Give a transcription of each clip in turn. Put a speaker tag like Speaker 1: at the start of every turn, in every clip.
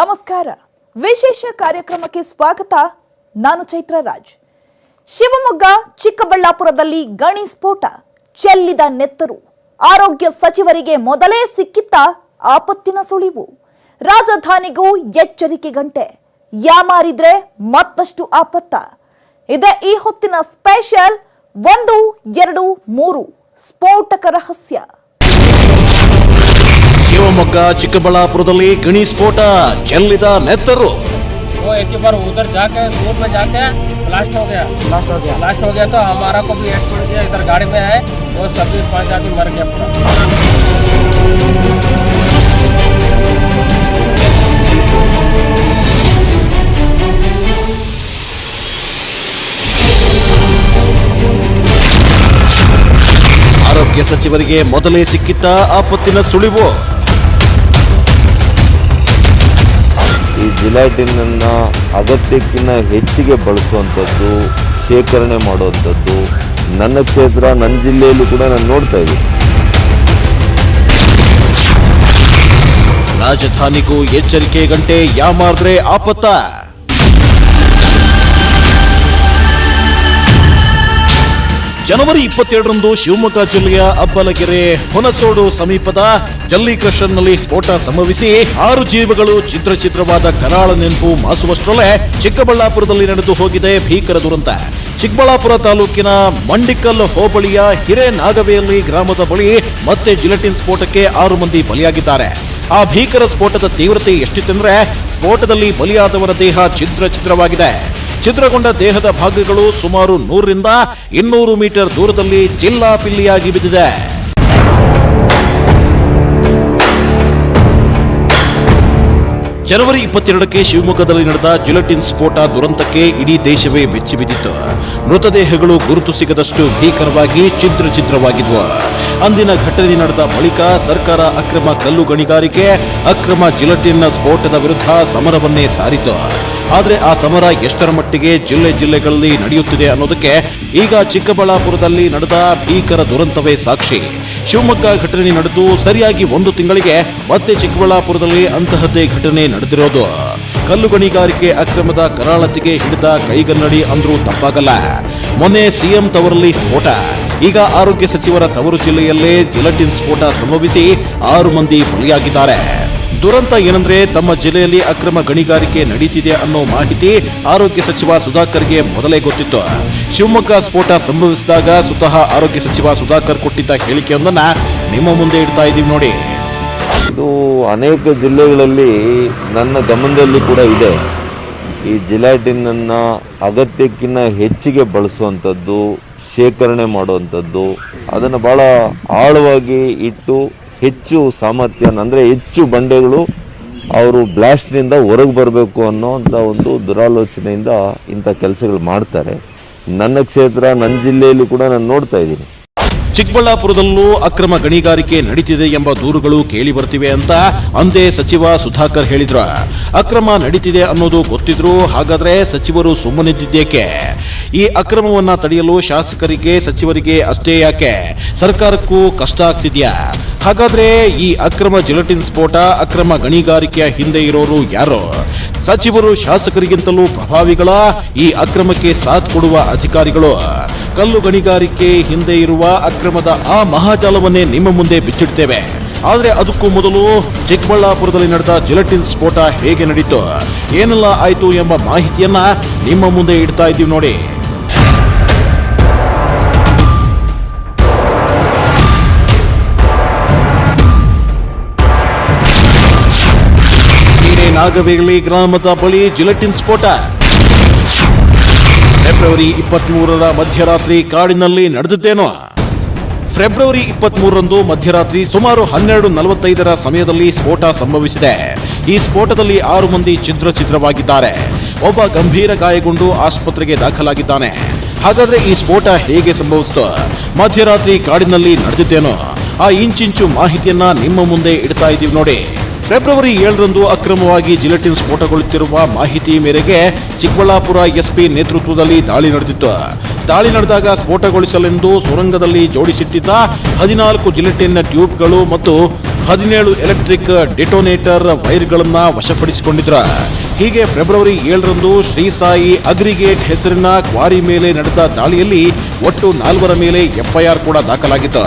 Speaker 1: ನಮಸ್ಕಾರ. ವಿಶೇಷ ಕಾರ್ಯಕ್ರಮಕ್ಕೆ ಸ್ವಾಗತ ನಾನು ಚೈತ್ರ ರಾಜ್. ಶಿವಮೊಗ್ಗ, ಚಿಕ್ಕಬಳ್ಳಾಪುರದಲ್ಲಿ ಗಣಿ ಸ್ಫೋಟ. ಚೆಲ್ಲಿದ ನೆತ್ತರು. ಆರೋಗ್ಯ ಸಚಿವರಿಗೆ ಮೊದಲೇ ಸಿಕ್ಕಿತ್ತ ಆಪತ್ತಿನ ಸುಳಿವು. ರಾಜಧಾನಿಗೂ ಎಚ್ಚರಿಕೆ ಗಂಟೆ. ಯಾಮಾರಿದ್ರೆ ಮತ್ತಷ್ಟು ಆಪತ್ತ. ಇದೆ ಈ ಹೊತ್ತಿನ ಸ್ಪೆಷಲ್ ಒಂದು, ಎರಡು, ಮೂರು ಸ್ಫೋಟಕ ರಹಸ್ಯ.
Speaker 2: ಶಿವಮೊಗ್ಗ ಚಿಕ್ಕಬಳ್ಳಾಪುರದಲ್ಲಿ ಗಣಿ ಸ್ಫೋಟ ಚೆಲ್ಲಿದ ನೆತ್ತರು
Speaker 3: वो एक ही बार उधर जाके दूर में जाके ब्लास्ट हो गया ब्लास्ट हो गया ब्लास्ट हो गया तो हमारा को भी एड पड़ गया इधर गाड़ी में है वो सभी पांच आदमी मर गया पूरा
Speaker 2: ಆರೋಗ್ಯ ಸಚಿವರಿಗೆ ಮೊದಲೇ ಸಿಕ್ಕಿದ್ದ ಆಪತ್ತಿನ ಸುಳಿವು
Speaker 4: ಜಿಲಾಟಿನನ್ನು ಅಗತ್ಯಕ್ಕಿಂತ ಹೆಚ್ಚಿಗೆ ಬಳಸುವಂಥದ್ದು, ಶೇಖರಣೆ ಮಾಡುವಂಥದ್ದು ನನ್ನ ಕ್ಷೇತ್ರ, ನನ್ನ ಜಿಲ್ಲೆಯಲ್ಲೂ ಕೂಡ ನಾನು ನೋಡ್ತಾ ಇದ್ದೀನಿ.
Speaker 2: ರಾಜಧಾನಿಗೂ ಎಚ್ಚರಿಕೆ ಗಂಟೆ, ಯಾಮಾರ್ದ್ರೆ ಆಪತ್ತ. ಜನವರಿ ಇಪ್ಪತ್ತೆರಡರಂದು ಶಿವಮೊಗ್ಗ ಜಿಲ್ಲೆಯ ಅಬ್ಬಲಗೆರೆ ಹೊನಸೋಡು ಸಮೀಪದ ಜಲ್ಲಿ ಕ್ರಷರ್ನಲ್ಲಿ ಸ್ಫೋಟ ಸಂಭವಿಸಿ ಆರು ಜೀವಗಳು ಚಿತ್ರ ಚಿತ್ರವಾದ ಕರಾಳ ನೆನಪು ಮಾಸುವಷ್ಟರಲ್ಲೇ ಚಿಕ್ಕಬಳ್ಳಾಪುರದಲ್ಲಿ ನಡೆದು ಹೋಗಿದೆ ಭೀಕರ ದುರಂತ. ಚಿಕ್ಕಬಳ್ಳಾಪುರ ತಾಲೂಕಿನ ಮಂಡಿಕಲ್ ಹೋಬಳಿಯ ಹಿರೇನಾಗವೆಯಲ್ಲಿ ಗ್ರಾಮದ ಬಳಿ ಮತ್ತೆ ಜಿಲೆಟಿನ್ ಸ್ಫೋಟಕ್ಕೆ ಆರು ಮಂದಿ ಬಲಿಯಾಗಿದ್ದಾರೆ. ಆ ಭೀಕರ ಸ್ಫೋಟದ ತೀವ್ರತೆ ಎಷ್ಟಿತ್ತೆಂದ್ರೆ ಸ್ಫೋಟದಲ್ಲಿ ಬಲಿಯಾದವರ ದೇಹ ಚಿತ್ರ ಚಿತ್ರವಾಗಿದೆ ಚಿತ್ರಗೊಂಡ ದೇಹದ ಭಾಗಗಳು ಸುಮಾರು ನೂರರಿಂದ ಇನ್ನೂರು ಮೀಟರ್ ದೂರದಲ್ಲಿ ಜಿಲ್ಲಾ ಪಿಲ್ಲಿಯಾಗಿ ಬಿದ್ದಿದೆ. ಜನವರಿ ಇಪ್ಪತ್ತೆರಡಕ್ಕೆ ಶಿವಮೊಗ್ಗದಲ್ಲಿ ನಡೆದ ಜುಲೆಟಿನ್ ಸ್ಫೋಟ ದುರಂತಕ್ಕೆ ಇಡೀ ದೇಶವೇ ಬೆಚ್ಚಿ ಬಿದ್ದಿತ್ತು. ಮೃತದೇಹಗಳು ಗುರುತು ಸಿಗದಷ್ಟು ಭೀಕರವಾಗಿ ಚಿತ್ರ ಚಿತ್ರವಾಗಿದ್ವು ಅಂದಿನ ಘಟನೆ ನಡೆದ ಬಳಿಕ ಸರ್ಕಾರ ಅಕ್ರಮ ಕಲ್ಲು ಗಣಿಗಾರಿಕೆ, ಅಕ್ರಮ ಜಿಲೆಟಿನ್ ಸ್ಫೋಟದ ವಿರುದ್ಧ ಸಮರವನ್ನೇ ಸಾರಿತು. ಆದರೆ ಆ ಸಮರ ಎಷ್ಟರ ಮಟ್ಟಿಗೆ ಜಿಲ್ಲೆ ಜಿಲ್ಲೆಗಳಲ್ಲಿ ನಡೆಯುತ್ತಿದೆ ಅನ್ನೋದಕ್ಕೆ ಈಗ ಚಿಕ್ಕಬಳ್ಳಾಪುರದಲ್ಲಿ ನಡೆದ ಭೀಕರ ದುರಂತವೇ ಸಾಕ್ಷಿ. ಶಿವಮೊಗ್ಗ ಘಟನೆ ನಡೆದು ಸರಿಯಾಗಿ ಒಂದು ತಿಂಗಳಿಗೆ ಮತ್ತೆ ಚಿಕ್ಕಬಳ್ಳಾಪುರದಲ್ಲಿ ಅಂತಹದ್ದೇ ಘಟನೆ ನಡೆದಿರೋದು. ಕಲ್ಲು ಗಣಿಗಾರಿಕೆ ಅಕ್ರಮದ ಕರಾಳತಿಗೆ ಹಿಡಿದ ಕೈಗನ್ನಡಿ ಅಂದ್ರೂ ತಪ್ಪಾಗಲ್ಲ. ಮೊನ್ನೆ ಸಿಎಂ ತವರಲ್ಲಿ ಸ್ಫೋಟ. ಈಗ ಆರೋಗ್ಯ ಸಚಿವರ ತವರು ಜಿಲ್ಲೆಯಲ್ಲೇ ಜಿಲಟಿನ್ ಸ್ಫೋಟ ಸಂಭವಿಸಿ ಆರು ಮಂದಿ ಬಲಿಯಾಗಿದ್ದಾರೆ. ದುರಂತ ಏನಂದ್ರೆ ತಮ್ಮ ಜಿಲ್ಲೆಯಲ್ಲಿ ಅಕ್ರಮ ಗಣಿಗಾರಿಕೆ ನಡೀತಿದೆ ಅನ್ನೋ ಮಾಹಿತಿ ಆರೋಗ್ಯ ಸಚಿವ ಸುಧಾಕರ್ಗೆ ಮೊದಲೇ ಗೊತ್ತಿತ್ತು. ಶಿವಮೊಗ್ಗ ಸ್ಫೋಟ ಸಂಭವಿಸಿದಾಗ ಸ್ವತಃ ಆರೋಗ್ಯ ಸಚಿವ ಸುಧಾಕರ್ ಕೊಟ್ಟಿದ್ದ ಹೇಳಿಕೆಯೊಂದನ್ನ ನಿಮ್ಮ ಮುಂದೆ ಇಡ್ತಾ ಇದ್ದೀವಿ ನೋಡಿ.
Speaker 4: ಇದು ಅನೇಕ ಜಿಲ್ಲೆಗಳಲ್ಲಿ ನನ್ನ ಗಮನದಲ್ಲಿ ಕೂಡ ಇದೆ. ಈ ಜಿಲಾಟಿನನ್ನು ಅಗತ್ಯಕ್ಕಿಂತ ಹೆಚ್ಚಿಗೆ ಬಳಸುವಂಥದ್ದು, ಶೇಖರಣೆ ಮಾಡುವಂಥದ್ದು, ಅದನ್ನು ಭಾಳ ಆಳವಾಗಿ ಇಟ್ಟು ಹೆಚ್ಚು ಸಾಮರ್ಥ್ಯ ಅಂದರೆ ಹೆಚ್ಚು ಬಂಡೆಗಳು ಅವರು ಬ್ಲಾಸ್ಟ್ನಿಂದ ಹೊರಗೆ ಬರಬೇಕು ಅನ್ನೋಂಥ ಒಂದು ದುರಾಲೋಚನೆಯಿಂದ ಇಂಥ ಕೆಲಸಗಳು ಮಾಡ್ತಾರೆ. ನನ್ನ ಕ್ಷೇತ್ರ, ನನ್ನ ಜಿಲ್ಲೆಯಲ್ಲೂ ಕೂಡ ನಾನು ನೋಡ್ತಾ ಇದ್ದೀನಿ.
Speaker 2: ಚಿಕ್ಕಬಳ್ಳಾಪುರದಲ್ಲೂ ಅಕ್ರಮ ಗಣಿಗಾರಿಕೆ ನಡೀತಿದೆ ಎಂಬ ದೂರುಗಳು ಕೇಳಿ ಬರ್ತಿವೆ ಅಂತ ಅಂದೇ ಸಚಿವ ಸುಧಾಕರ್ ಹೇಳಿದ್ರ. ಅಕ್ರಮ ನಡೀತಿದೆ ಅನ್ನೋದು ಗೊತ್ತಿದ್ರು ಹಾಗಾದ್ರೆ ಸಚಿವರು ಸುಮ್ಮನಿದ್ದೇಕೆ ಈ ಅಕ್ರಮವನ್ನ ತಡೆಯಲು ಶಾಸಕರಿಗೆ, ಸಚಿವರಿಗೆ ಅಷ್ಟೇ ಯಾಕೆ? ಸರ್ಕಾರಕ್ಕೂ ಕಷ್ಟ ಆಗ್ತಿದ್ಯಾ? ಹಾಗಾದ್ರೆ ಈ ಅಕ್ರಮ ಜಿಲೆಟಿನ್ ಸ್ಫೋಟ, ಅಕ್ರಮ ಗಣಿಗಾರಿಕೆಯ ಹಿಂದೆ ಇರೋರು ಯಾರೋ? ಸಚಿವರು ಶಾಸಕರಿಗಿಂತಲೂ ಪ್ರಭಾವಿಗಳ, ಈ ಅಕ್ರಮಕ್ಕೆ ಸಾಥ್ ಕೊಡುವ ಅಧಿಕಾರಿಗಳು. ಕಲ್ಲು ಗಣಿಗಾರಿಕೆ ಹಿಂದೆ ಇರುವ ಅಕ್ರಮದ ಆ ಮಹಾಜಾಲವನ್ನೇ ನಿಮ್ಮ ಮುಂದೆ ಬಿಚ್ಚಿಡ್ತೇವೆ. ಆದ್ರೆ ಅದಕ್ಕೂ ಮೊದಲು ಚಿಕ್ಕಬಳ್ಳಾಪುರದಲ್ಲಿ ನಡೆದ ಜಿಲೆಟಿನ್ ಸ್ಫೋಟ ಹೇಗೆ ನಡೀತು? ಏನೆಲ್ಲ ಆಯ್ತು ಎಂಬ ಮಾಹಿತಿಯನ್ನ ನಿಮ್ಮ ಮುಂದೆ ಇಡ್ತಾ ಇದ್ದೀವಿ ನೋಡಿ. ನಾಗವೇಲಿ ಗ್ರಾಮದ ಬಳಿ ಜಿಲೆಟಿನ್ ಸ್ಫೋಟ. ಫೆಬ್ರವರಿ ಇಪ್ಪತ್ಮೂರರ ಮಧ್ಯರಾತ್ರಿ ಕಾಡಿನಲ್ಲಿ ನಡೆದಿದ್ದೇನೋ? ಫೆಬ್ರವರಿ ಇಪ್ಪತ್ಮೂರರಂದು ಮಧ್ಯರಾತ್ರಿ ಸುಮಾರು ಹನ್ನೆರಡು ನಲವತ್ತೈದರ ಸಮಯದಲ್ಲಿ ಸ್ಫೋಟ ಸಂಭವಿಸಿದೆ. ಈ ಸ್ಫೋಟದಲ್ಲಿ ಆರು ಮಂದಿ ಚಿತ್ರ ಚಿತ್ರವಾಗಿದ್ದಾರೆ ಒಬ್ಬ ಗಂಭೀರ ಗಾಯಗೊಂಡು ಆಸ್ಪತ್ರೆಗೆ ದಾಖಲಾಗಿದ್ದಾನೆ. ಹಾಗಾದ್ರೆ ಈ ಸ್ಫೋಟ ಹೇಗೆ ಸಂಭವಿಸಿತು? ಮಧ್ಯರಾತ್ರಿ ಕಾಡಿನಲ್ಲಿ ನಡೆದಿದ್ದೇನೋ? ಆ ಇಂಚಿಂಚು ಮಾಹಿತಿಯನ್ನ ನಿಮ್ಮ ಮುಂದೆ ಇಡ್ತಾ ಇದ್ದೀವಿ ನೋಡಿ. ಫೆಬ್ರವರಿ ಏಳರಂದು ಅಕ್ರಮವಾಗಿ ಜಿಲೆಟಿನ್ ಸ್ಫೋಟಗೊಳ್ಳುತ್ತಿರುವ ಮಾಹಿತಿ ಮೇರೆಗೆ ಚಿಕ್ಕಬಳ್ಳಾಪುರ ಎಸ್ಪಿ ನೇತೃತ್ವದಲ್ಲಿ ದಾಳಿ ನಡೆದಿತ್ತು. ದಾಳಿ ನಡೆದಾಗ ಸ್ಫೋಟಗೊಳಿಸಲೆಂದು ಸುರಂಗದಲ್ಲಿ ಜೋಡಿಸಿಟ್ಟಿದ್ದ ಹದಿನಾಲ್ಕು ಜಿಲೆಟಿನ್ ಟ್ಯೂಬ್ಗಳು ಮತ್ತು ಹದಿನೇಳು ಎಲೆಕ್ಟ್ರಿಕ್ ಡೆಟೋನೇಟರ್ ವೈರ್ಗಳನ್ನು ವಶಪಡಿಸಿಕೊಂಡಿದ್ರು. ಹೀಗೆ ಫೆಬ್ರವರಿ ಏಳರಂದು ಶ್ರೀ ಸಾಯಿ ಅಗ್ರಿಗೇಟ್ ಹೆಸರಿನ ಕ್ವಾರಿ ಮೇಲೆ ನಡೆದ ದಾಳಿಯಲ್ಲಿ ಒಟ್ಟು ನಾಲ್ವರ ಮೇಲೆ ಎಫ್ಐಆರ್ ಕೂಡ ದಾಖಲಾಗಿತ್ತು.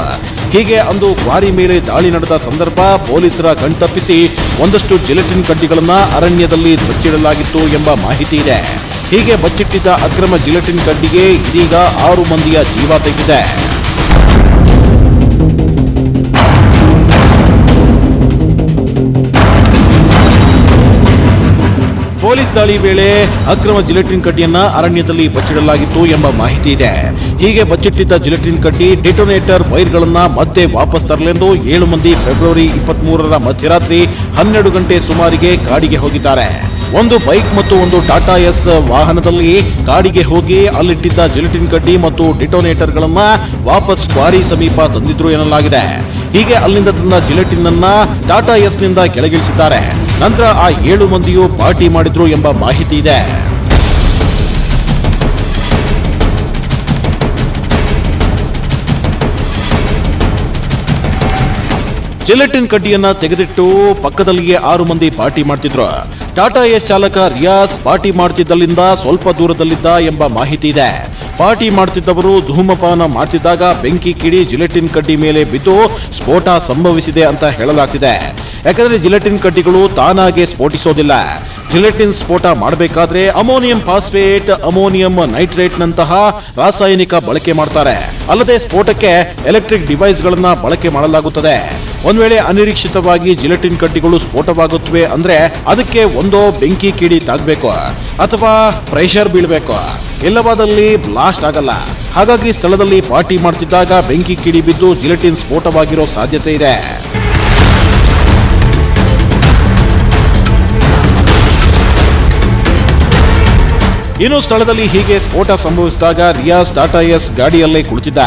Speaker 2: ಹೀಗೆ ಅಂದು ಕ್ವಾರಿ ಮೇಲೆ ದಾಳಿ ನಡೆದ ಸಂದರ್ಭ ಪೊಲೀಸರ ಕಣ್ತಪ್ಪಿಸಿ ಒಂದಷ್ಟು ಜಿಲೆಟಿನ್ ಕಡ್ಡಿಗಳನ್ನು ಅರಣ್ಯದಲ್ಲಿ ಬಚ್ಚಿಡಲಾಗಿತ್ತು ಎಂಬ ಮಾಹಿತಿ ಇದೆ. ಹೀಗೆ ಬಚ್ಚಿಟ್ಟಿದ್ದ ಅಕ್ರಮ ಜಿಲೆಟಿನ್ ಕಡ್ಡಿಗೆ ಇದೀಗ ಆರು ಮಂದಿಯ ಜೀವ ತೆಗೆದಿದೆ. ಪೊಲೀಸ್ ದಾಳಿ ವೇಳೆ ಅಕ್ರಮ ಜಿಲೆಟಿನ್ ಕಡ್ಡಿಯನ್ನ ಅರಣ್ಯದಲ್ಲಿ ಬಚ್ಚಿಡಲಾಗಿತ್ತು ಎಂಬ ಮಾಹಿತಿ ಇದೆ. ಹೀಗೆ ಬಚ್ಚಿಟ್ಟಿದ್ದ ಜಿಲೆಟಿನ್ ಕಡ್ಡಿ ಡಿಟೋನೇಟರ್ ವೈರ್ಗಳನ್ನ ಮತ್ತೆ ವಾಪಸ್ ತರಲೆಂದು ಏಳು ಮಂದಿ ಫೆಬ್ರವರಿ ಇಪ್ಪತ್ತ್ ಮೂರರ ಮಧ್ಯರಾತ್ರಿ ಹನ್ನೆರಡು ಗಂಟೆ ಸುಮಾರಿಗೆ ಕಾಡಿಗೆ ಹೋಗಿದ್ದಾರೆ. ಒಂದು ಬೈಕ್ ಮತ್ತು ಒಂದು ಟಾಟಾ ಎಸ್ ವಾಹನದಲ್ಲಿ ಕಾಡಿಗೆ ಹೋಗಿ ಅಲ್ಲಿಟ್ಟಿದ್ದ ಜಿಲೆಟಿನ್ ಕಡ್ಡಿ ಮತ್ತು ಡಿಟೋನೇಟರ್ಗಳನ್ನ ವಾಪಸ್ ಕ್ವಾರಿ ಸಮೀಪ ತಂದಿದ್ರು ಎನ್ನಲಾಗಿದೆ. ಹೀಗೆ ಅಲ್ಲಿಂದ ತಂದ ಜಿಲೆಟಿನ್ ಅನ್ನ ಟಾಟಾ ಎಸ್ನಿಂದ ಕೆಳಗಿಳಿಸಿದ್ದಾರೆ. ನಂತರ ಆ ಏಳು ಮಂದಿಯೂ ಪಾರ್ಟಿ ಮಾಡಿದ್ರು ಎಂಬ ಮಾಹಿತಿ ಇದೆ. ಜಿಲೆಟಿನ್ ಕಡ್ಡಿಯನ್ನ ತೆಗೆದಿಟ್ಟು ಪಕ್ಕದಲ್ಲಿಯೇ ಆರು ಮಂದಿ ಪಾರ್ಟಿ ಮಾಡ್ತಿದ್ರು. ಟಾಟಾ ಎಸ್ ಚಾಲಕ ರಿಯಾಸ್ ಪಾರ್ಟಿ ಮಾಡ್ತಿದ್ದಲ್ಲಿಂದ ಸ್ವಲ್ಪ ದೂರದಲ್ಲಿದ್ದ ಎಂಬ ಮಾಹಿತಿ ಇದೆ. ಪಾರ್ಟಿ ಮಾಡ್ತಿದ್ದವರು ಧೂಮಪಾನ ಮಾಡ್ತಿದ್ದಾಗ ಬೆಂಕಿ ಕಿಡಿ ಜಿಲೆಟಿನ್ ಕಡ್ಡಿ ಮೇಲೆ ಬಿದ್ದು ಸ್ಫೋಟ ಸಂಭವಿಸಿದೆ ಅಂತ ಹೇಳಲಾಗ್ತಿದೆ. ಯಾಕಂದ್ರೆ ಜಿಲೆಟಿನ್ ಕಡ್ಡಿಗಳು ತಾನಾಗೆ ಸ್ಫೋಟಿಸೋದಿಲ್ಲ. ಜಿಲೆಟಿನ್ ಸ್ಫೋಟ ಮಾಡಬೇಕಾದ್ರೆ ಅಮೋನಿಯಂ ಫಾಸ್ಫೇಟ್, ಅಮೋನಿಯಂ ನೈಟ್ರೇಟ್ ನಂತಹ ರಾಸಾಯನಿಕ ಬಳಕೆ ಮಾಡ್ತಾರೆ. ಅಲ್ಲದೆ ಸ್ಫೋಟಕ್ಕೆ ಎಲೆಕ್ಟ್ರಿಕ್ ಡಿವೈಸ್ ಗಳನ್ನ ಬಳಕೆ ಮಾಡಲಾಗುತ್ತದೆ. ಒಂದ್ ವೇಳೆ ಅನಿರೀಕ್ಷಿತವಾಗಿ ಜಿಲೆಟಿನ್ ಕಡ್ಡಿಗಳು ಸ್ಫೋಟವಾಗುತ್ತವೆ ಅಂದ್ರೆ ಅದಕ್ಕೆ ಒಂದೋ ಬೆಂಕಿ ಕಿಡಿ ತಾಗ್ಬೇಕು ಅಥವಾ ಪ್ರೆಷರ್ ಬೀಳ್ಬೇಕು. ಇಲ್ಲವಾದಲ್ಲಿ ಬ್ಲಾಸ್ಟ್ ಆಗಲ್ಲ. ಹಾಗಾಗಿ ಸ್ಥಳದಲ್ಲಿ ಪಾರ್ಟಿ ಮಾಡ್ತಿದ್ದಾಗ ಬೆಂಕಿ ಕಿಡಿ ಬಿದ್ದು ಜಿಲೆಟಿನ್ ಸ್ಫೋಟವಾಗಿರೋ ಸಾಧ್ಯತೆ ಇದೆ. ಇನ್ನು ಸ್ಥಳದಲ್ಲಿ ಹೀಗೆ ಸ್ಫೋಟ ಸಂಭವಿಸಿದಾಗ ರಿಯಾಸ್ ಟಾಟಾ ಎಸ್ ಗಾಡಿಯಲ್ಲೇ ಕುಳಿತಿದ್ದ.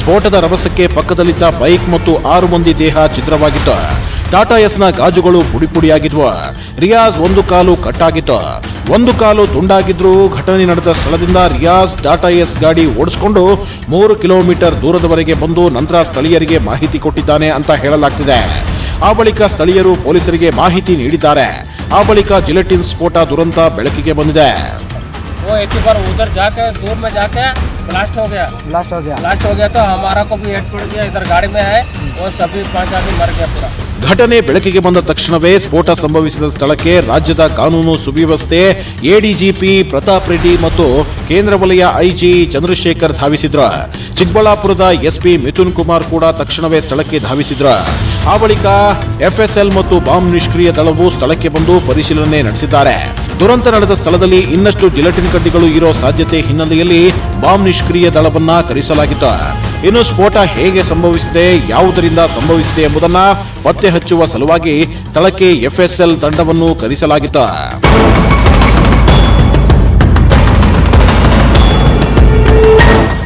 Speaker 2: ಸ್ಫೋಟದ ರಭಸಕ್ಕೆ ಪಕ್ಕದಲ್ಲಿದ್ದ ಬೈಕ್ ಮತ್ತು ಆರು ಮಂದಿ ದೇಹ ಚಿತ್ರವಾಗಿತ್ತು ಟಾಟಾ ಎಸ್ನ ಗಾಜುಗಳು ಪುಡಿ ಪುಡಿಯಾಗಿದ್ವು ರಿಯಾಜ್ ಒಂದು ಕಾಲು ಕಟ್ಟಾಗಿತ್ತು ಒಂದು ಕಾಲು ತುಂಡಾಗಿದ್ರು ಘಟನೆ ನಡೆದ ಸ್ಥಳದಿಂದ ರಿಯಾಜ್ ಟಾಟಾ ಎಸ್ ಗಾಡಿ ಓಡಿಸಿಕೊಂಡು ಮೂರು ಕಿಲೋಮೀಟರ್ ದೂರದವರೆಗೆ ಬಂದು ನಂತರ ಸ್ಥಳೀಯರಿಗೆ ಮಾಹಿತಿ ಕೊಟ್ಟಿದ್ದಾನೆ ಅಂತ ಹೇಳಲಾಗ್ತಿದೆ. ಆ ಬಳಿಕ ಸ್ಥಳೀಯರು ಪೊಲೀಸರಿಗೆ ಮಾಹಿತಿ ನೀಡಿದ್ದಾರೆ. ಆ ಬಳಿಕ ಜಿಲೆಟಿನ್ ಸ್ಫೋಟ ದುರಂತ ಬೆಳಕಿಗೆ ಬಂದಿದೆ.
Speaker 3: वो एक ही बार उधर जाके दूर में जाके ब्लास्ट हो गया
Speaker 5: ब्लास्ट हो गया
Speaker 3: ब्लास्ट हो गया तो हमारा को भी हेड पड़ गया इधर गाड़ी में है वो सभी पांच आदमी मर गया पूरा
Speaker 2: ಘಟನೆ ಬೆಳಕಿಗೆ ಬಂದ ತಕ್ಷಣವೇ ಸ್ಫೋಟ ಸಂಭವಿಸಿದ ಸ್ಥಳಕ್ಕೆ ರಾಜ್ಯದ ಕಾನೂನು ಸುವ್ಯವಸ್ಥೆ ಎಡಿಜಿಪಿ ಪ್ರತಾಪ್ ರೆಡ್ಡಿ ಮತ್ತು ಕೇಂದ್ರ ವಲಯ ಐಜಿ ಚಂದ್ರಶೇಖರ್ ಧಾವಿಸಿದ್ರು ಚಿಕ್ಕಬಳ್ಳಾಪುರದ ಎಸ್ಪಿ ಮಿಥುನ್ ಕುಮಾರ್ ಕೂಡ ತಕ್ಷಣವೇ ಸ್ಥಳಕ್ಕೆ ಧಾವಿಸಿದ್ರು ಆ ಬಳಿಕ ಎಫ್ಎಸ್ಎಲ್ ಮತ್ತು ಬಾಂಬ್ ನಿಷ್ಕ್ರಿಯ ದಳವು ಸ್ಥಳಕ್ಕೆ ಬಂದು ಪರಿಶೀಲನೆ ನಡೆಸಿದ್ದಾರೆ ದುರಂತ ನಡೆದ ಸ್ಥಳದಲ್ಲಿ ಇನ್ನಷ್ಟು ಜಿಲೆಟಿನ್ ಕಡ್ಡಿಗಳು ಇರೋ ಸಾಧ್ಯತೆ ಹಿನ್ನೆಲೆಯಲ್ಲಿ ಬಾಂಬ್ ನಿಷ್ಕ್ರಿಯ ದಳವನ್ನ ಕರೆಸಲಾಗಿತ್ತು ಇನ್ನು ಸ್ಫೋಟ ಹೇಗೆ ಸಂಭವಿಸಿದೆ, ಯಾವುದರಿಂದ ಸಂಭವಿಸಿದೆ ಎಂಬುದನ್ನು ಪತ್ತೆ ಹಚ್ಚುವ ಸಲುವಾಗಿ ಸ್ಥಳಕ್ಕೆ ಎಫ್ಎಸ್ಎಲ್ ತಂಡವನ್ನು ಕರೆಸಲಾಗಿತ್ತು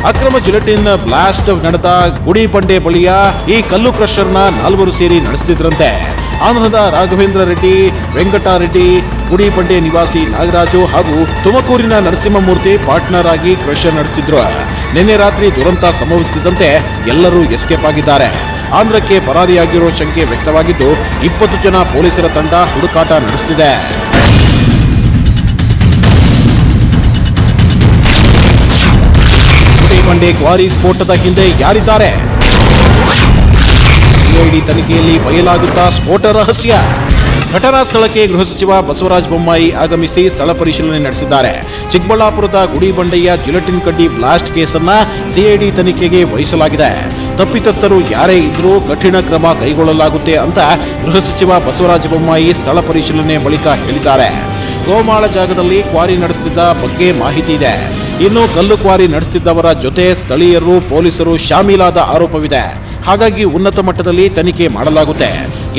Speaker 2: ಅಕ್ರಮ ಜಿಲೆಟಿನ್ ಬ್ಲಾಸ್ಟ್ ನಡೆದ ಗುಡಿಪಂಡೆ ಬಳಿಯ ಈ ಕಲ್ಲು ಕ್ರಷರ್ನ ನಾಲ್ವರು ಸೇರಿ ನಡೆಸುತ್ತಿದ್ರಂತೆ ಆಂಧ್ರದ ರಾಘವೇಂದ್ರ ರೆಡ್ಡಿ ವೆಂಕಟಾರೆಡ್ಡಿ ಗುಡಿಪಂಡೆ ನಿವಾಸಿ ನಾಗರಾಜು ಹಾಗೂ ತುಮಕೂರಿನ ನರಸಿಂಹಮೂರ್ತಿ ಪಾರ್ಟ್ನರ್ ಆಗಿ ಕ್ರಷರ್ ನಡೆಸಿದ್ರು. ನಿನ್ನೆ ರಾತ್ರಿ ದುರಂತ ಸಂಭವಿಸುತ್ತಿದ್ದಂತೆ ಎಲ್ಲರೂ ಎಸ್ಕೇಪ್ ಆಗಿದ್ದಾರೆ. ಆಂಧ್ರಕ್ಕೆ ಪರಾರಿಯಾಗಿರೋ ಶಂಕೆ ವ್ಯಕ್ತವಾಗಿದ್ದು, ಇಪ್ಪತ್ತು ಜನ ಪೊಲೀಸರ ತಂಡ ಹುಡುಕಾಟ ನಡೆಸುತ್ತಿದೆ ಗುಡಿಪಂಡೆ ಕ್ವಾರಿ ಸ್ಫೋಟದ ಹಿಂದೆ ಯಾರಿದ್ದಾರೆ? ಸಿಐಡಿ ತನಿಖೆಯಲ್ಲಿ ಬಯಲಾಗುತ್ತಾ ಸ್ಫೋಟ ರಹಸ್ಯ? ಘಟನಾ ಸ್ಥಳಕ್ಕೆ ಗೃಹ ಸಚಿವ ಬಸವರಾಜ ಬೊಮ್ಮಾಯಿ ಆಗಮಿಸಿ ಸ್ಥಳ ಪರಿಶೀಲನೆ ನಡೆಸಿದ್ದಾರೆ. ಚಿಕ್ಕಬಳ್ಳಾಪುರದ ಗುಡಿಬಂಡೆಯ ಜುಲೆಟಿನ್ ಕಡ್ಡಿ ಬ್ಲಾಸ್ಟ್ ಕೇಸನ್ನ ಸಿಐಡಿ ತನಿಖೆಗೆ ವಹಿಸಲಾಗಿದೆ. ತಪ್ಪಿತಸ್ಥರು ಯಾರೇ ಇದ್ರೂ ಕಠಿಣ ಕ್ರಮ ಕೈಗೊಳ್ಳಲಾಗುತ್ತೆ ಅಂತ ಗೃಹ ಸಚಿವ ಬಸವರಾಜ ಬೊಮ್ಮಾಯಿ ಸ್ಥಳ ಪರಿಶೀಲನೆ ಬಳಿಕ ಹೇಳಿದ್ದಾರೆ. ಗೋಮಾಳ ಜಾಗದಲ್ಲಿ ಕ್ವಾರಿ ನಡೆಸುತ್ತಿದ್ದ ಬಗ್ಗೆ ಮಾಹಿತಿ ಇದೆ. ಇನ್ನು ಕಲ್ಲು ಕ್ವಾರಿ ನಡೆಸುತ್ತಿದ್ದವರ ಜೊತೆ ಸ್ಥಳೀಯರು, ಪೊಲೀಸರು ಶಾಮೀಲಾದ ಆರೋಪವಿದೆ. ಹಾಗಾಗಿ ಉನ್ನತ ಮಟ್ಟದಲ್ಲಿ ತನಿಖೆ ಮಾಡಲಾಗುತ್ತೆ.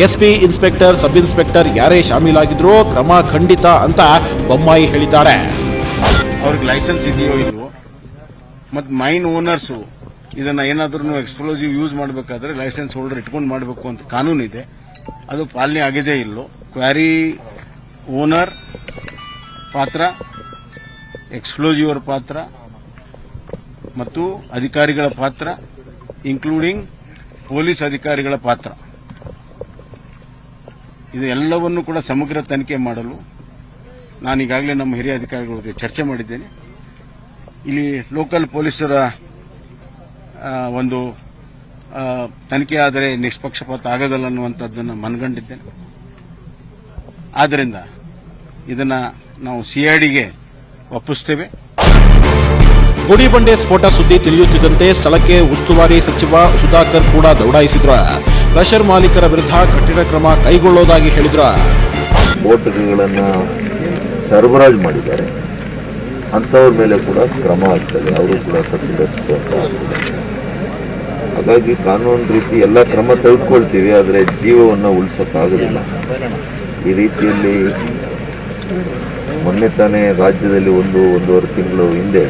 Speaker 2: ಎಸ್ಪಿ ಇನ್ಸ್ಪೆಕ್ಟರ್, ಸಬ್ ಇನ್ಸ್ಪೆಕ್ಟರ್ ಯಾರೇ ಶಾಮೀಲಾಗಿದ್ರೋ ಕ್ರಮ ಖಂಡಿತ ಅಂತ ಬೊಮ್ಮಾಯಿ ಹೇಳಿದ್ದಾರೆ.
Speaker 6: ಅವ್ರಿಗೆ ಲೈಸೆನ್ಸ್ ಇದೆಯೋ ಇಲ್ವೋ? ಮತ್ತು ಮೈನ್ ಓನರ್ಸು ಇದನ್ನ ಏನಾದ್ರೂ ಎಕ್ಸ್ಪ್ಲೋಸಿವ್ ಯೂಸ್ ಮಾಡಬೇಕಾದ್ರೆ ಲೈಸೆನ್ಸ್ ಹೋಲ್ಡರ್ ಇಟ್ಕೊಂಡು ಮಾಡಬೇಕು ಅಂತ ಕಾನೂನು ಇದೆ. ಅದು ಪಾಲನೆ ಆಗಿದೆ ಇಲ್ಲೋ? ಕ್ವಾರಿ ಓನರ್ ಪಾತ್ರ, ಎಕ್ಸ್ಪ್ಲೋಸಿವ್ ಪಾತ್ರ, ಮತ್ತು ಅಧಿಕಾರಿಗಳ ಪಾತ್ರ ಇನ್ಕ್ಲೂಡಿಂಗ್ ಪೊಲೀಸ್ ಅಧಿಕಾರಿಗಳ ಪಾತ್ರ. ಇದು ಎಲ್ಲವನ್ನು ಕೂಡ ಸಮಗ್ರ ತನಿಖೆ ಮಾಡಲು ನಾನು ಈಗಾಗಲೇ ನಮ್ಮ ಹಿರಿಯ ಅಧಿಕಾರಿಗಳ ಜೊತೆ ಚರ್ಚೆ ಮಾಡಿದ್ದೇನೆ. ಇಲ್ಲಿ ಲೋಕಲ್ ಪೊಲೀಸರ ಒಂದು ತನಿಖೆ ಆದರೆ ನಿಷ್ಪಕ್ಷಪಾತ ಆಗೋದಲ್ಲ ಅನ್ನುವಂಥದ್ದನ್ನು ಮನಗಂಡಿದ್ದೇನೆ. ಆದ್ದರಿಂದ ಇದನ್ನು ನಾವು ಸಿಐಡಿಗೆ ಒಪ್ಪಿಸ್ತೇವೆ.
Speaker 2: ಗುಡಿಬಂಡೆ ಸ್ಫೋಟ ಸುದ್ದಿ ತಿಳಿಯುತ್ತಿದ್ದಂತೆ ಸ್ಥಳಕ್ಕೆ ಉಸ್ತುವಾರಿ ಸಚಿವ ಸುಧಾಕರ್ ಕೂಡ ದೌಡಾಯಿಸಿದ್ರ. ಕ್ರಷರ್ ಮಾಲೀಕರ ವಿರುದ್ಧ ಕಠಿಣ ಕ್ರಮ ಕೈಗೊಳ್ಳೋದಾಗಿ ಹೇಳಿದ್ರ.
Speaker 4: ಸ್ಫೋಟಕಗಳನ್ನು ಸರಬರಾಜು ಮಾಡಿದ್ದಾರೆ. ಅಂಥವ್ರ ಮೇಲೆ ಕೂಡ ಕ್ರಮ ಆಗ್ತದೆ. ಅವರು ಕೂಡ ಹಾಗಾಗಿ ಕಾನೂನು ರೀತಿ ಎಲ್ಲ ಕ್ರಮ ತೆಗೆದುಕೊಳ್ತೀವಿ, ಆದರೆ ಜೀವವನ್ನು ಉಳಿಸೋಕ್ಕಾಗೋದಿಲ್ಲ. ಈ ರೀತಿಯಲ್ಲಿ ಮೊನ್ನೆ ತಾನೇ ರಾಜ್ಯದಲ್ಲಿ ಒಂದು, ಒಂದೂವರೆ ತಿಂಗಳು ಹಿಂದೆ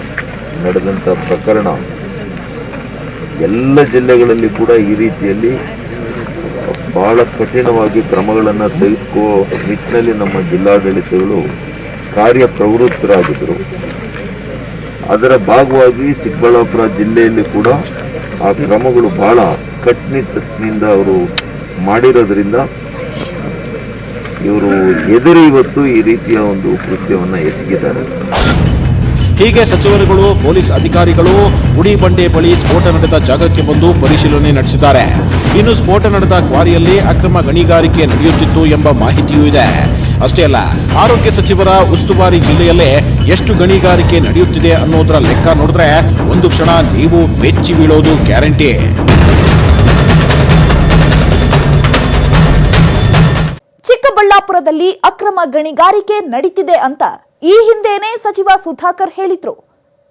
Speaker 4: ನಡೆದಂಥ ಪ್ರಕರಣ ಎಲ್ಲ ಜಿಲ್ಲೆಗಳಲ್ಲಿ ಕೂಡ ಈ ರೀತಿಯಲ್ಲಿ ಬಹಳ ಕಠಿಣವಾಗಿ ಕ್ರಮಗಳನ್ನು ತೆಗೆದುಕೋ ನಿಟ್ಟಿನಲ್ಲಿ ನಮ್ಮ ಜಿಲ್ಲಾಡಳಿತಗಳು ಕಾರ್ಯಪ್ರವೃತ್ತರಾಗಿದ್ದರು. ಅದರ ಭಾಗವಾಗಿ ಚಿಕ್ಕಬಳ್ಳಾಪುರ ಜಿಲ್ಲೆಯಲ್ಲಿ ಕೂಡ ಆ ಕ್ರಮಗಳು ಬಹಳ ಕಟ್ಟುನಿಟ್ಟಿನಿಂದ ಅವರು ಮಾಡಿರೋದ್ರಿಂದ ಇವರು ಎದುರು ಇವತ್ತು ಈ ರೀತಿಯ ಒಂದು ಕೃತ್ಯವನ್ನು ಎಸಗಿದ್ದಾರೆ.
Speaker 2: ಹೀಗೆ ಸಚಿವರುಗಳು, ಪೊಲೀಸ್ ಅಧಿಕಾರಿಗಳು ಗುಡಿಬಂಡೆ ಬಳಿ ಸ್ಫೋಟ ನಡೆದ ಜಾಗಕ್ಕೆ ಬಂದು ಪರಿಶೀಲನೆ ನಡೆಸಿದ್ದಾರೆ. ಇನ್ನು ಸ್ಫೋಟ ನಡೆದ ಕ್ವಾರಿಯಲ್ಲಿ ಅಕ್ರಮ ಗಣಿಗಾರಿಕೆ ನಡೆಯುತ್ತಿತ್ತು ಎಂಬ ಮಾಹಿತಿಯೂ ಇದೆ. ಅಷ್ಟೇ ಅಲ್ಲ, ಆರೋಗ್ಯ ಸಚಿವರ ಉಸ್ತುವಾರಿ ಜಿಲ್ಲೆಯಲ್ಲೇ ಎಷ್ಟು ಗಣಿಗಾರಿಕೆ ನಡೆಯುತ್ತಿದೆ ಅನ್ನೋದರ ಲೆಕ್ಕ ನೋಡಿದ್ರೆ ಒಂದು ಕ್ಷಣ ನೀವು ಬೆಚ್ಚಿ ಬೀಳೋದು ಗ್ಯಾರಂಟಿ.
Speaker 1: ಚಿಕ್ಕಬಳ್ಳಾಪುರದಲ್ಲಿ ಅಕ್ರಮ ಗಣಿಗಾರಿಕೆ ನಡೀತಿದೆ ಅಂತ ಈ ಹಿಂದೆನೇ ಸಚಿವ ಸುಧಾಕರ್ ಹೇಳಿದ್ರು.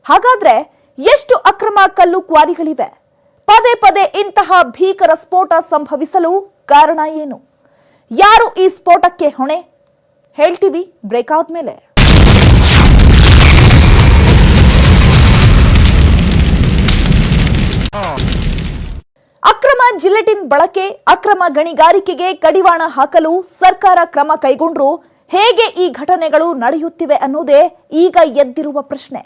Speaker 1: ಹಾಗಾದ್ರೆ ಎಷ್ಟು ಅಕ್ರಮ ಕಲ್ಲು ಕ್ವಾರಿಗಳಿವೆ? ಪದೇ ಪದೇ ಇಂತಹ ಭೀಕರ ಸ್ಫೋಟ ಸಂಭವಿಸಲು ಕಾರಣ ಏನು? ಯಾರು ಈ ಸ್ಫೋಟಕ್ಕೆ ಹೊಣೆ? ಹೇಳ್ತೀವಿ, ಬ್ರೇಕ್ ಆದ್ಮೇಲೆ. ಅಕ್ರಮ ಜಿಲೆಟಿನ್ ಬಳಕೆ, ಅಕ್ರಮ ಗಣಿಗಾರಿಕೆಗೆ ಕಡಿವಾಣ ಹಾಕಲು ಸರ್ಕಾರ ಕ್ರಮ ಕೈಗೊಂಡ್ರು ಹೇಗೆ ಈ ಘಟನೆಗಳು ನಡೆಯುತ್ತಿವೆ ಅನ್ನೋದೇ ಈಗ ಎದ್ದಿರುವ ಪ್ರಶ್ನೆ.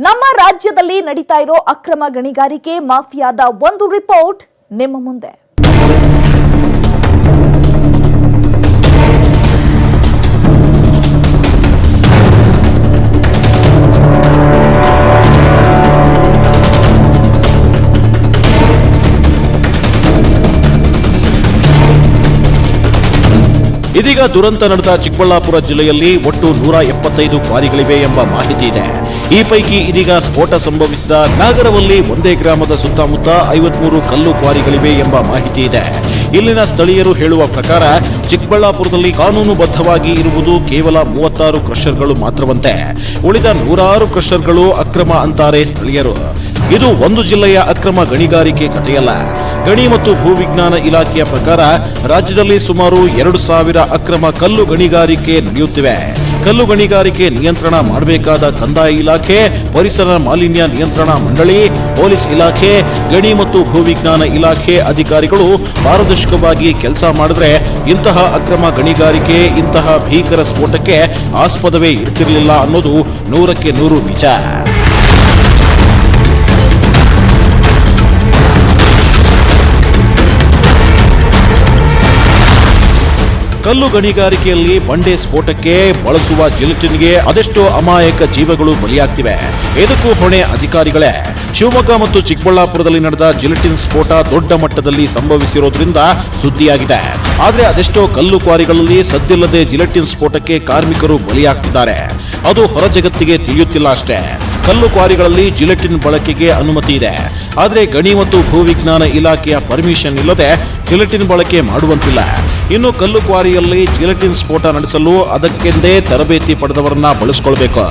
Speaker 1: ನಮ್ಮ ರಾಜ್ಯದಲ್ಲಿ ನಡೀತಾ ಇರೋ ಅಕ್ರಮ ಗಣಿಗಾರಿಕೆ, ಮಾಫಿಯಾದ ಒಂದು ರಿಪೋರ್ಟ್ ನಿಮ್ಮ ಮುಂದೆ.
Speaker 2: ಇದೀಗ ದುರಂತ ನಡೆದ ಚಿಕ್ಕಬಳ್ಳಾಪುರ ಜಿಲ್ಲೆಯಲ್ಲಿ ಒಟ್ಟು ನೂರ ಎಪ್ಪತ್ತೈದು ಕ್ವಾರಿಗಳಿವೆ ಎಂಬ ಮಾಹಿತಿ ಇದೆ. ಈ ಪೈಕಿ ಇದೀಗ ಸ್ಫೋಟ ಸಂಭವಿಸಿದ ನಾಗರವಲ್ಲಿ ಒಂದೇ ಗ್ರಾಮದ ಸುತ್ತಮುತ್ತ ಐವತ್ಮೂರು ಕಲ್ಲು ಕ್ವಾರಿಗಳಿವೆ ಎಂಬ ಮಾಹಿತಿ ಇದೆ. ಇಲ್ಲಿನ ಸ್ಥಳೀಯರು ಹೇಳುವ ಪ್ರಕಾರ ಚಿಕ್ಕಬಳ್ಳಾಪುರದಲ್ಲಿ ಕಾನೂನುಬದ್ಧವಾಗಿ ಇರುವುದು ಕೇವಲ ಮೂವತ್ತಾರು ಕ್ರಷರ್ಗಳು ಮಾತ್ರವಂತೆ. ಉಳಿದ ನೂರಾರು ಕ್ರಷರ್ಗಳು ಅಕ್ರಮ ಅಂತಾರೆ ಸ್ಥಳೀಯರು. ಇದು ಒಂದು ಜಿಲ್ಲೆಯ ಅಕ್ರಮ ಗಣಿಗಾರಿಕೆ ಕಥೆಯಲ್ಲ. ಗಣಿ ಮತ್ತು ಭೂವಿಜ್ಞಾನ ಇಲಾಖೆಯ ಪ್ರಕಾರ ರಾಜ್ಯದಲ್ಲಿ ಸುಮಾರು ಎರಡು ಸಾವಿರ ಅಕ್ರಮ ಕಲ್ಲು ಗಣಿಗಾರಿಕೆ ನಡೆಯುತ್ತಿವೆ. ಕಲ್ಲು ಗಣಿಗಾರಿಕೆ ನಿಯಂತ್ರಣ ಮಾಡಬೇಕಾದ ಕಂದಾಯ ಇಲಾಖೆ, ಪರಿಸರ ಮಾಲಿನ್ಯ ನಿಯಂತ್ರಣ ಮಂಡಳಿ, ಪೊಲೀಸ್ ಇಲಾಖೆ, ಗಣಿ ಮತ್ತು ಭೂವಿಜ್ಞಾನ ಇಲಾಖೆ ಅಧಿಕಾರಿಗಳು ಪಾರದರ್ಶಕವಾಗಿ ಕೆಲಸ ಮಾಡಿದ್ರೆ ಇಂತಹ ಅಕ್ರಮ ಗಣಿಗಾರಿಕೆ, ಇಂತಹ ಭೀಕರ ಸ್ಫೋಟಕ್ಕೆ ಆಸ್ಪದವೇ ಇರ್ತಿರಲಿಲ್ಲ ಅನ್ನೋದು ನೂರಕ್ಕೆ ನೂರು ನಿಜ ಕಲ್ಲು ಗಣಿಗಾರಿಕೆಯಲ್ಲಿ ಬಂಡೆ ಸ್ಫೋಟಕ್ಕೆ ಬಳಸುವ ಜಿಲೆಟಿನ್ಗೆ ಅದೆಷ್ಟೋ ಅಮಾಯಕ ಜೀವಗಳು ಬಲಿಯಾಗ್ತಿವೆ. ಇದಕ್ಕೂ ಹೊಣೆ ಅಧಿಕಾರಿಗಳೇ. ಶಿವಮೊಗ್ಗ ಮತ್ತು ಚಿಕ್ಕಬಳ್ಳಾಪುರದಲ್ಲಿ ನಡೆದ ಜಿಲೆಟಿನ್ ಸ್ಫೋಟ ದೊಡ್ಡ ಮಟ್ಟದಲ್ಲಿ ಸಂಭವಿಸಿರೋದ್ರಿಂದ ಸುದ್ದಿಯಾಗಿದೆ. ಆದರೆ ಅದೆಷ್ಟೋ ಕಲ್ಲು ಕ್ವಾರಿಗಳಲ್ಲಿ ಸದ್ದಿಲ್ಲದೆ ಜಿಲೆಟಿನ್ ಸ್ಫೋಟಕ್ಕೆ ಕಾರ್ಮಿಕರು ಬಲಿಯಾಗ್ತಿದ್ದಾರೆ. ಅದು ಹೊರ ಜಗತ್ತಿಗೆ ತಿಳಿಯುತ್ತಿಲ್ಲ ಅಷ್ಟೇ. ಕಲ್ಲು ಕ್ವಾರಿಗಳಲ್ಲಿ ಜಿಲೆಟಿನ್ ಬಳಕೆಗೆ ಅನುಮತಿ ಇದೆ. ಆದರೆ ಗಣಿ ಮತ್ತು ಭೂವಿಜ್ಞಾನ ಇಲಾಖೆಯ ಪರ್ಮಿಷನ್ ಇಲ್ಲದೆ ಜಿಲೆಟಿನ್ ಬಳಕೆ ಮಾಡುವಂತಿಲ್ಲ. ಇನ್ನು ಕಲ್ಲು ಕ್ವಾರಿಯಲ್ಲಿ ಜಿಲೆಟಿನ್ ಸ್ಫೋಟ ನಡೆಸಲು ಅದಕ್ಕೆಂದೇ ತರಬೇತಿ ಪಡೆದವರನ್ನ ಬಳಸಿಕೊಳ್ಬೇಕು.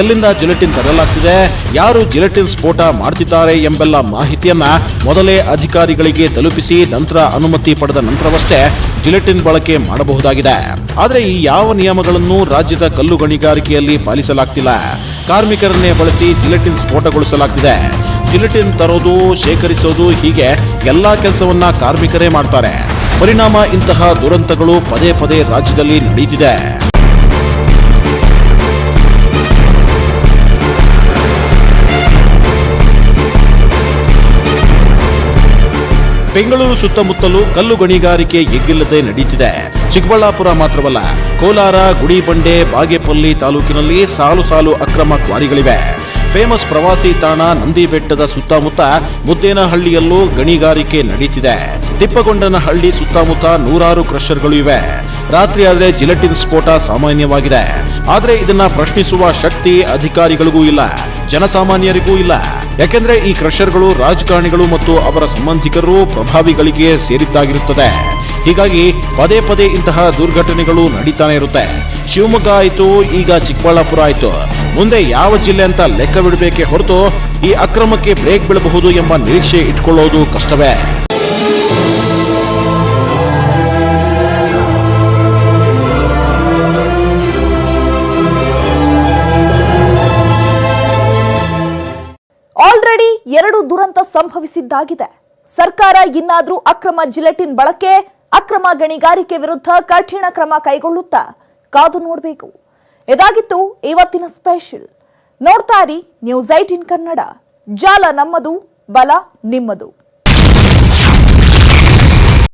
Speaker 2: ಎಲ್ಲಿಂದ ಜಿಲೆಟಿನ್ ತರಲಾಗ್ತಿದೆ, ಯಾರು ಜಿಲೆಟಿನ್ ಸ್ಫೋಟ ಮಾಡ್ತಿದ್ದಾರೆ ಎಂಬೆಲ್ಲ ಮಾಹಿತಿಯನ್ನ ಮೊದಲೇ ಅಧಿಕಾರಿಗಳಿಗೆ ತಲುಪಿಸಿ ನಂತರ ಅನುಮತಿ ಪಡೆದ ನಂತರವಷ್ಟೇ ಜಿಲೆಟಿನ್ ಬಳಕೆ ಮಾಡಬಹುದಾಗಿದೆ. ಆದರೆ ಈ ಯಾವ ನಿಯಮಗಳನ್ನು ರಾಜ್ಯದ ಕಲ್ಲು ಗಣಿಗಾರಿಕೆಯಲ್ಲಿ ಪಾಲಿಸಲಾಗ್ತಿಲ್ಲ. ಕಾರ್ಮಿಕರನ್ನೇ ಬಳಸಿ ಜಿಲೆಟಿನ್ ಸ್ಫೋಟಗೊಳಿಸಲಾಗ್ತಿದೆ. ಜಿಲೆಟಿನ್ ತರೋದು, ಶೇಖರಿಸೋದು ಹೀಗೆ ಎಲ್ಲಾ ಕೆಲಸವನ್ನ ಕಾರ್ಮಿಕರೇ ಮಾಡ್ತಾರೆ. ಪರಿಣಾಮ ಇಂತಹ ದುರಂತಗಳು ಪದೇ ಪದೇ ರಾಜ್ಯದಲ್ಲಿ ನಡೀತಿದೆ. ಬೆಂಗಳೂರು ಸುತ್ತಮುತ್ತಲು ಕಲ್ಲು ಗಣಿಗಾರಿಕೆ ಎಗ್ಗಿಲ್ಲದೆ ನಡೀತಿದೆ. ಚಿಕ್ಕಬಳ್ಳಾಪುರ ಮಾತ್ರವಲ್ಲ, ಕೋಲಾರ ಗುಡಿಬಂಡೆ ಬಾಗೇಪಲ್ಲಿ ತಾಲೂಕಿನಲ್ಲಿ ಸಾಲು ಸಾಲು ಅಕ್ರಮ ಕ್ವಾರಿಗಳಿವೆ. ಫೇಮಸ್ ಪ್ರವಾಸಿ ತಾಣ ನಂದಿ ಬೆಟ್ಟದ ಸುತ್ತಮುತ್ತ ಮುದ್ದೇನಹಳ್ಳಿಯಲ್ಲೂ ಗಣಿಗಾರಿಕೆ ನಡೀತಿದೆ. ತಿಪ್ಪಗೊಂಡನಹಳ್ಳಿ ಸುತ್ತಮುತ್ತ ನೂರಾರು ಕ್ರಷರ್ಗಳು ಇವೆ. ರಾತ್ರಿ ಆದರೆ ಜಿಲೆಟಿನ್ ಸ್ಫೋಟ ಸಾಮಾನ್ಯವಾಗಿದೆ. ಆದರೆ ಇದನ್ನ ಪ್ರಶ್ನಿಸುವ ಶಕ್ತಿ ಅಧಿಕಾರಿಗಳಿಗೂ ಇಲ್ಲ, ಜನಸಾಮಾನ್ಯರಿಗೂ ಇಲ್ಲ. ಯಾಕೆಂದ್ರೆ ಈ ಕ್ರಷರ್ಗಳು ರಾಜಕಾರಣಿಗಳು ಮತ್ತು ಅವರ ಸಂಬಂಧಿಕರು ಪ್ರಭಾವಿಗಳಿಗೆ ಸೇರಿದ್ದಾಗಿರುತ್ತದೆ. ಹೀಗಾಗಿ ಪದೇ ಪದೇ ಇಂತಹ ದುರ್ಘಟನೆಗಳು ನಡೀತಾನೆ ಇರುತ್ತೆ. ಶಿವಮೊಗ್ಗ ಆಯಿತು, ಈಗ ಚಿಕ್ಕಬಳ್ಳಾಪುರ ಆಯಿತು. ಮುಂದೆ ಯಾವ ಜಿಲ್ಲೆ ಅಂತ ಲೆಕ್ಕವಿಡಬೇಕೆ ಹೊರತು ಈ ಅಕ್ರಮಕ್ಕೆ ಬ್ರೇಕ್ ಬೀಳಬಹುದು ಎಂಬ ನಿರೀಕ್ಷೆ ಇಟ್ಕೊಳ್ಳೋದು ಕಷ್ಟವೇ.
Speaker 1: ಆಲ್ರೆಡಿ ಎರಡು ದುರಂತ ಸಂಭವಿಸಿದ್ದಾಗಿದೆ. ಸರ್ಕಾರ ಇನ್ನಾದರೂ ಅಕ್ರಮ ಜಿಲೆಟಿನ್ ಬಳಕೆ ಅಕ್ರಮ ಗಣಿಗಾರಿಕೆ ವಿರುದ್ಧ ಕಠಿಣ ಕ್ರಮ ಕೈಗೊಳ್ಳುತ್ತಾ ಕಾದು ನೋಡಬೇಕು. ಇದಾಗಿತ್ತು ಇವತ್ತಿನ ಸ್ಪೆಷಲ್. ನೋಡ್ತಾ ಇರಿ ನ್ಯೂಸ್ ಐಟಿನ್ ಕನ್ನಡ. ಜಾಲ ನಮ್ಮದು, ಬಲ ನಿಮ್ಮದು.